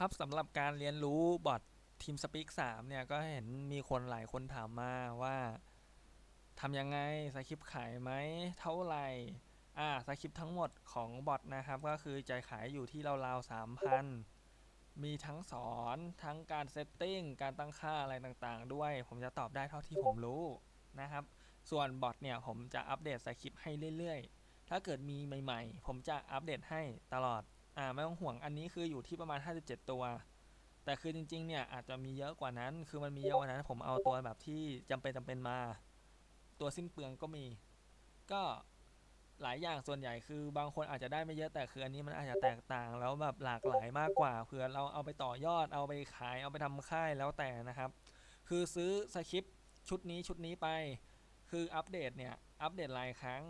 ครับสำหรับการเรียนรู้บอท TeamSpeak 3เนี่ยก็เห็นมีคนหลายคนถามมาว่าทำยังไงสคริปต์ขายไหมเท่าไหร่อ่าสคริปต์ทั้งหมดของบอทนะครับก็คือจะขายอยู่ที่ราวๆ3,000มีทั้งสอนทั้งการเซตติ้งการตั้งค่าอะไรต่างๆ ด้วย ผมจะตอบได้เท่าที่ผมรู้นะครับ ส่วนบอทเนี่ยผมจะอัปเดตสคริปต์ให้เรื่อยๆ ถ้าเกิดมีใหม่ๆ ผมจะอัปเดตให้ตลอด อ่าไม่ต้องห่วงอันนี้คืออยู่ที่ประมาณ 57 ตัว แต่คือจริงๆเนี่ยอาจจะมีเยอะกว่านั้น คือมันมีเยอะกว่านั้น ผมเอาตัวแบบที่จำเป็นจำเป็นมา ตัวสิ้นเปลืองก็มี ก็หลายอย่างส่วนใหญ่คือบางคนอาจจะได้ไม่เยอะแต่คืออันนี้มันอาจจะแตกต่างแล้วแบบหลากหลายมากกว่าเผื่อเราเอาไปต่อยอดเอาไปขายเอาไปทำค่ายแล้วแต่นะครับ คือซื้อสคริปต์ชุดนี้ชุดนี้ไป คืออัปเดตเนี่ยอัปเดตรายครั้ง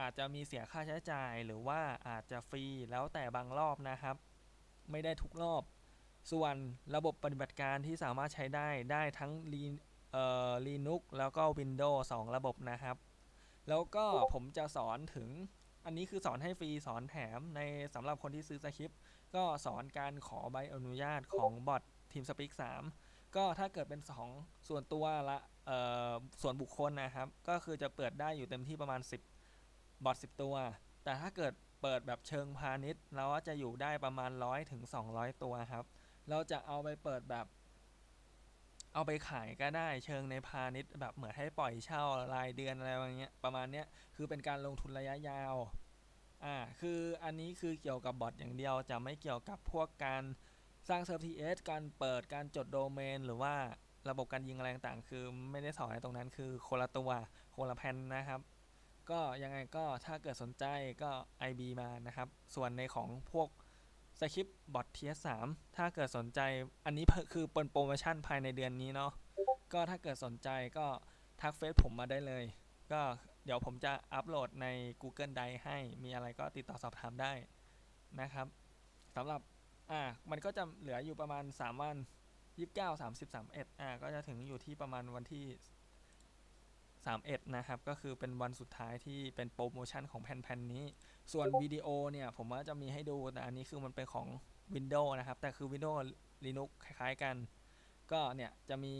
อาจจะมีเสียค่าใช้จ่ายหรือว่าอาจจะฟรีแล้วแต่บางรอบนะครับ ไม่ได้ทุกรอบ ส่วนระบบปฏิบัติการที่สามารถใช้ได้ได้ทั้ง Lin- เอ่อ Linux แล้วก็ Windows 2 ระบบนะครับ แล้วก็ผมจะสอนถึงอันนี้คือสอนให้ฟรีสอนแถมในสำหรับคนที่ซื้อสคริปต์ก็สอนการขอใบอนุญาตของบอท TeamSpeak 3ก็ถ้าเกิดเป็น2ส่วนตัวละเออส่วนบุคคลนะครับ ก็คือจะเปิดได้อยู่เต็มที่ประมาณ 10 บอท10 ตัว แต่ถ้าเกิดเปิดแบบเชิงพาณิชย์ เราก็จะอยู่ได้ประมาณ 100ถึง200 ตัวครับ เราจะเอาไปเปิดแบบ เอาไปขายก็ได้เชิงในพาณิชย์แบบเหมือนให้ปล่อยเช่ารายเดือนอะไรอย่างเงี้ยประมาณเนี้ยคือเป็นการลงทุนระยะยาวอ่าคืออันนี้คือเกี่ยวกับบอทอย่างเดียวจะไม่เกี่ยวกับพวกการสร้างเซิร์ฟทีเอสการเปิดการจดโดเมน หรือว่าระบบการยิงอะไรต่างๆ คือไม่ได้สอนในตรงนั้นคือคนละตัวคนละแผ่นนะครับ ก็ยังไงก็ถ้าเกิดสนใจก็ IB มานะครับ ส่วนในของพวกสคริปต์บอท TS3 ถ้าเกิดสนใจอันนี้คือเป็นโปรโมชั่นภายในเดือนนี้เนาะก็ถ้าเกิดสนใจก็ทักเฟซผมมาได้เลย ก็เดี๋ยวผมจะอัปโหลดใน Google Drive ให้มีอะไรก็ติดต่อสอบถามได้นะครับสำหรับอ่ามันก็จะเหลืออยู่ประมาณ 3 วัน 29 30 31อ่าก็จะถึงอยู่ที่ประมาณวันที่ 31 นะครับ ก็คือเป็นวันสุดท้ายที่เป็นโปรโมชั่นของแผ่นๆนี้ ส่วนวิดีโอเนี่ย ผมว่าจะมีให้ดู แต่อันนี้คือมันเป็นของ Windows นะครับ แต่คือ Windows Linux คล้ายๆกัน ก็เนี่ยจะมี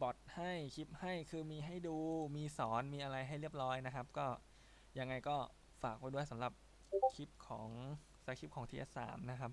บอทให้คลิปให้คือมีให้ดูมีสอนมีอะไรให้เรียบร้อยนะครับ ก็ยังไงก็ฝากไว้ด้วยสำหรับคลิปของสคริปต์ของ TS3 นะครับ